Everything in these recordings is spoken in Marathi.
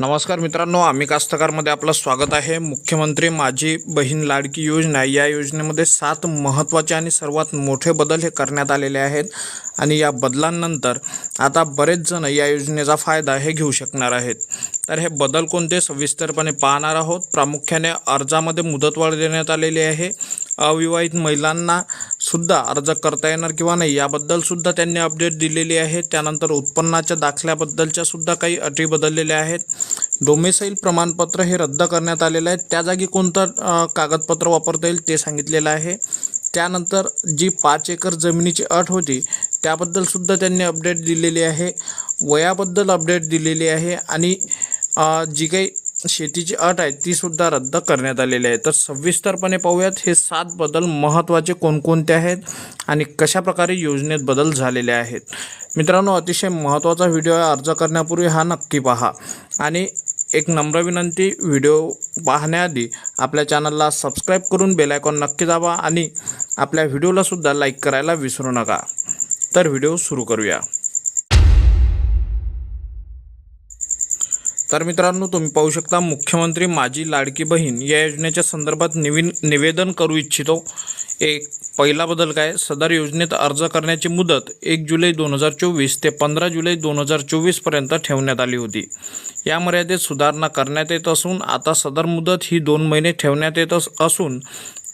नमस्कार मित्रांनो आम्ही कास्तकारमध्ये आपलं स्वागत आहे. मुख्यमंत्री माझी बहीण लाडकी योजना या योजनेमध्ये सात महत्त्वाचे आणि सर्वात मोठे बदल हे करण्यात आलेले आहेत. आणि या बदलांनंतर आता बरेच जण या योजनेचा फायदा हे घेऊ शकणार आहेत. तर हे बदल कोणते सविस्तरपणे पाहणार आहोत. प्रामुख्याने अर्जामध्ये मुदतवाढ देण्यात आलेली आहे. अविवाहित महिलांना सुद्धा अर्ज करता येणार किंवा नाही याबद्दल सुद्धा त्यांनी अपडेट दिलेली आहे. त्यानंतर उत्पन्नाच्या दाखल्याबद्दलच्या सुद्धा काही अटी बदललेल्या आहेत. डोमेसाईल प्रमाणपत्र हे रद्द करण्यात आलेलं आहे. त्या जागी कोणतं कागदपत्र वापरता येईल ते सांगितलेलं आहे. त्यानंतर जी पाच एकर जमिनीची अट होती त्याबद्दल सुद्धा त्यांनी अपडेट दिलेली आहे. वयाबद्दल अपडेट दिलेली आहे. आणि जी काही शेतीची अट आहे ती सुद्धा रद्द करण्यात आलेली आहे. तर सविस्तरपणे पाहूयात हे सात बदल महत्त्वाचे कोणकोणते आहेत आणि कशा प्रकारे योजनेत बदल झालेले आहेत. मित्रांनो अतिशय महत्त्वाचा व्हिडिओ आहे अर्ज करण्यापूर्वी हा नक्की पहा. आणि एक नम्र विनंती व्हिडिओ पाहण्याआधी आपल्या चॅनलला सबस्क्राईब करून बेलायकॉन नक्की दाबा आणि आपल्या व्हिडिओलासुद्धा लाईक करायला विसरू नका. तर व्हिडिओ सुरू करूया. तर मित्रांनो तुम्ही पाहू शकता मुख्यमंत्री माझी लाडकी बहीण या योजनेच्या संदर्भात निविन निवेदन करू इच्छितो. एक पहिला बदल काय? सदर योजनेत अर्ज करण्याची मुदत एक जुलै दोन हजार चोवीस ते पंधरा जुलै दोन हजार चोवीसपर्यंत ठेवण्यात आली होती. या मर्यादेत सुधारणा करण्यात येत असून आता सदर मुदत ही दोन महिने ठेवण्यात येत अस- असून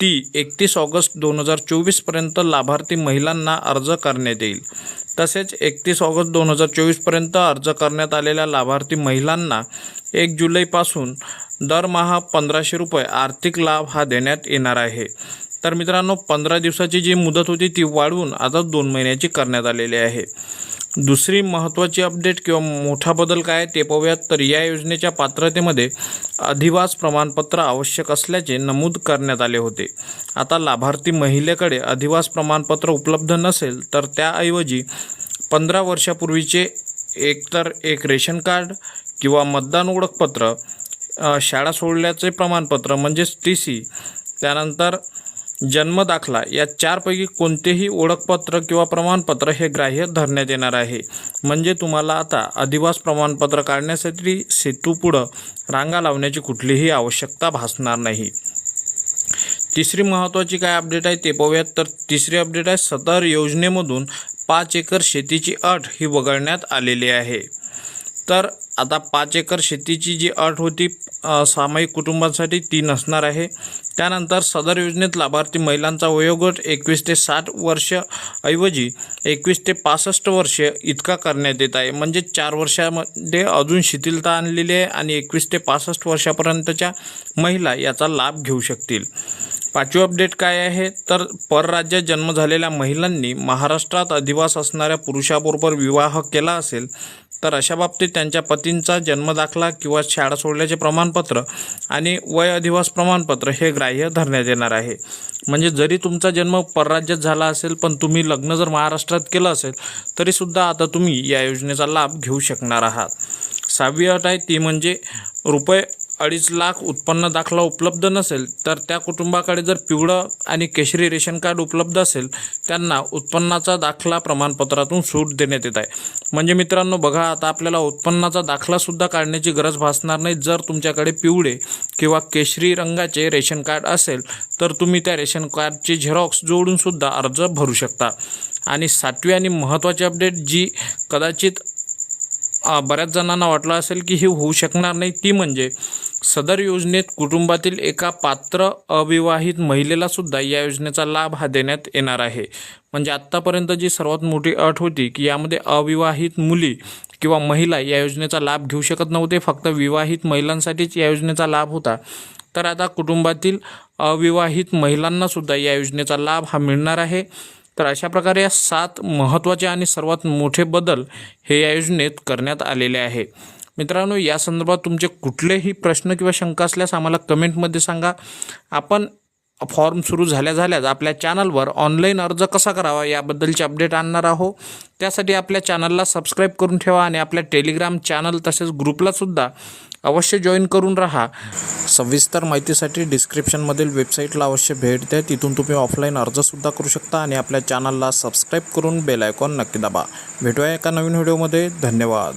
ती एकतीस ऑगस्ट दोन हजार चोवीसपर्यंत लाभार्थी महिलांना अर्ज करण्यात येईल. तसेच एकतीस ऑगस्ट दोन हजार चोवीसपर्यंत अर्ज करण्यात आलेल्या लाभार्थी महिलांना एक जुलैपासून दरमहा पंधराशे रुपये आर्थिक लाभ हा देण्यात येणार आहे. तर मित्रांनो पंधरा दिवसाची जी मुदत होती ती वाढवून आता दोन महिन्याची करण्यात आलेली आहे. दुसरी महत्त्वाची अपडेट किंवा मोठा बदल काय आहे ते पाहूयात. तर या योजनेच्या पात्रतेमध्ये अधिवास प्रमाणपत्र आवश्यक असल्याचे नमूद करण्यात आले होते. आता लाभार्थी महिलेकडे अधिवास प्रमाणपत्र उपलब्ध नसेल तर त्याऐवजी पंधरा वर्षापूर्वीचे एकतर एक रेशन कार्ड किंवा मतदान ओळखपत्र शाळा सोडल्याचे प्रमाणपत्र म्हणजेच टी सी त्यानंतर जन्मदाखला या चारपैकी कोणतेही ओळखपत्र किंवा प्रमाणपत्र हे ग्राह्य धरण्यात येणार आहे. म्हणजे तुम्हाला आता अधिवास प्रमाणपत्र काढण्यासाठी सेतूपुढं रांगा लावण्याची कुठलीही आवश्यकता भासणार नाही. तिसरी महत्त्वाची काय अपडेट आहे ते पाहूयात. तर तिसरी अपडेट आहे सदर योजनेमधून पाच एकर शेतीची अट ही वगळण्यात आलेली आहे. तर आता पाच एकर शेतीची जी अट होती सामायिक कुटुंबांसाठी ती नसणार आहे. त्यानंतर सदर योजनेत लाभार्थी महिलांचा वयोगट एकवीस ते साठ वर्ष ऐवजी एकवीस ते पासष्ट वर्ष इतका करण्यात येत आहे. म्हणजे चार वर्षामध्ये अजून शिथिलता आणलेली आहे आणि एकवीस ते पासष्ट वर्षापर्यंतच्या महिला याचा लाभ घेऊ शकतील. पाचवी अपडेट काय आहे? तर परराज्यात जन्म झालेल्या महिलांनी महाराष्ट्रात अधिवास असणाऱ्या पुरुषाबरोबर विवाह केला असेल तर अशा बाबतीत त्यांच्या पतींचा जन्मदाखला किंवा शाळा सोडल्याचे प्रमाणपत्र आणि वय अधिवास प्रमाणपत्र हे ग्राह्य धरण्यात येणार आहे. म्हणजे जरी तुमचा जन्म परराज्यात झाला असेल पण तुम्ही लग्न जर महाराष्ट्रात केलं असेल तरीसुद्धा आता तुम्ही या योजनेचा लाभ घेऊ शकणार आहात. सहावी अट आहे ती म्हणजे रुपये अडीच लाख उत्पन्न दाखला उपलब्ध नसेल तर त्या कुटुंबाकडे जर पिवळं आणि केशरी रेशन कार्ड उपलब्ध असेल त्यांना उत्पन्नाचा दाखला प्रमाणपत्रातून सूट देण्यात येत आहे. म्हणजे मित्रांनो बघा आता आपल्याला उत्पन्नाचा दाखलासुद्धा काढण्याची गरज भासणार नाही. जर तुमच्याकडे पिवळे किंवा केशरी रंगाचे रेशन कार्ड असेल तर तुम्ही त्या रेशन कार्डची झेरॉक्स जोडूनसुद्धा अर्ज भरू शकता. आणि सातवी आणि महत्त्वाची अपडेट जी कदाचित बऱ्याच जणांना वाटलं असेल की ही होऊ शकणार नाही ती म्हणजे सदर योजनेत कुटुंबातील एका पात्र अविवाहित महिलेला सुद्धा या योजनेचा लाभ हा देण्यात येणार आहे. म्हणजे आत्तापर्यंत जी सर्वात मोठी अट होती की यामध्ये अविवाहित मुली किंवा महिला या योजनेचा लाभ घेऊ शकत नव्हते फक्त विवाहित महिलांसाठीच या योजनेचा लाभ होता. तर आता कुटुंबातील अविवाहित महिलांना सुद्धा या योजनेचा लाभ हा मिळणार आहे. तर अशा प्रकारे या सात महत्त्वाचे आणि सर्वात मोठे बदल हे या योजनेत करण्यात आलेले आहे. मित्रांनो या संदर्भात तुमचे कुठलेही प्रश्न किंवा शंका असल्यास आम्हाला कमेंटमध्ये सांगा. आपण फॉर्म सुरू झाल्या झाल्याच आपल्या चॅनलवर ऑनलाईन अर्ज कसा करावा याबद्दलचे अपडेट आणणार आहोत. त्यासाठी आपल्या चॅनलला सबस्क्राईब करून ठेवा आणि आपल्या टेलिग्राम चॅनल तसेच ग्रुपलासुद्धा अवश्य जॉईन करून राहा. सविस्तर माहितीसाठी डिस्क्रिप्शनमधील वेबसाईटला अवश्य भेट द्या. तिथून तुम्ही ऑफलाईन अर्जसुद्धा करू शकता आणि आपल्या चॅनलला सबस्क्राईब करून बेल आयकॉन नक्की दाबा. भेटूया एका नवीन व्हिडिओमध्ये. धन्यवाद.